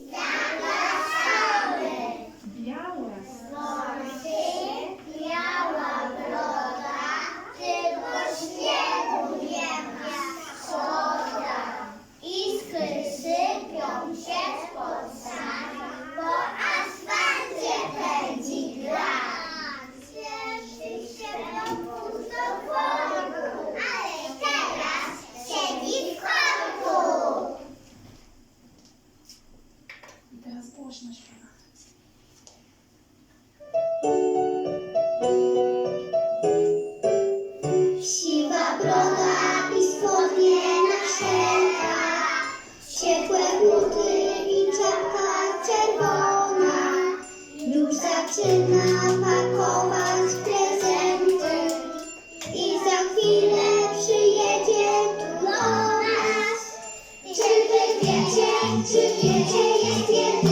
Yeah. wiecie, czy wiecie, jest.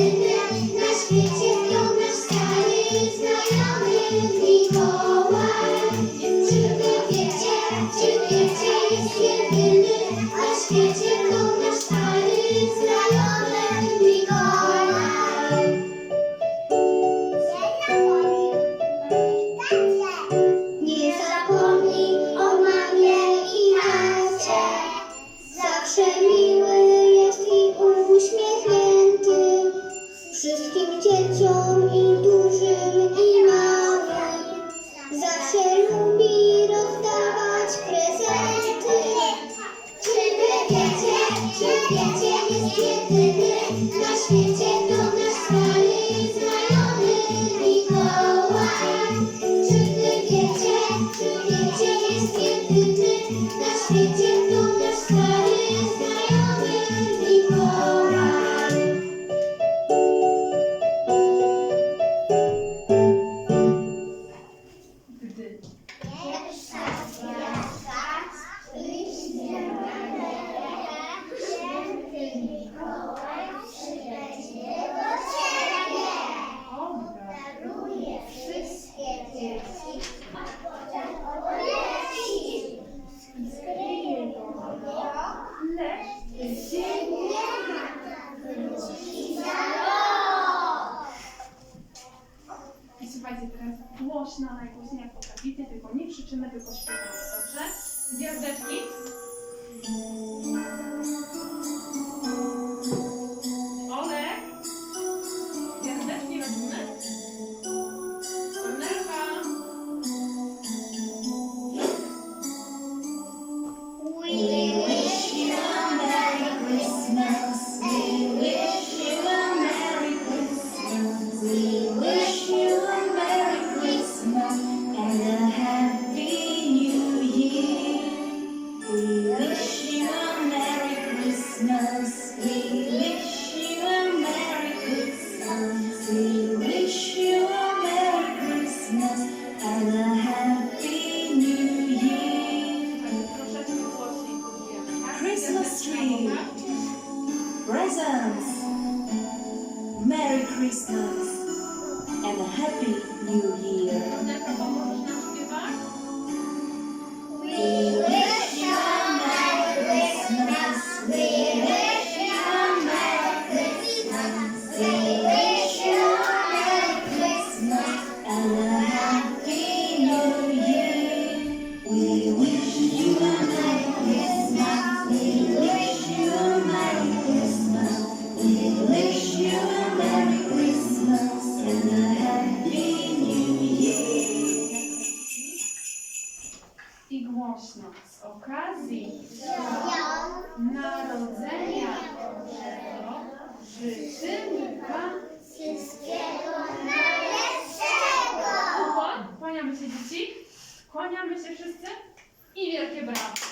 głośno, najgłośniej jak potraficie, tylko nie krzyczymy, tylko śpiewamy. Christmas and a Happy New Year. głośno z okazji narodzenia Bożego życzymy Wam wszystkiego najlepszego. Ukłon, kłaniamy się dzieci, kłaniamy się wszyscy i wielkie brawo.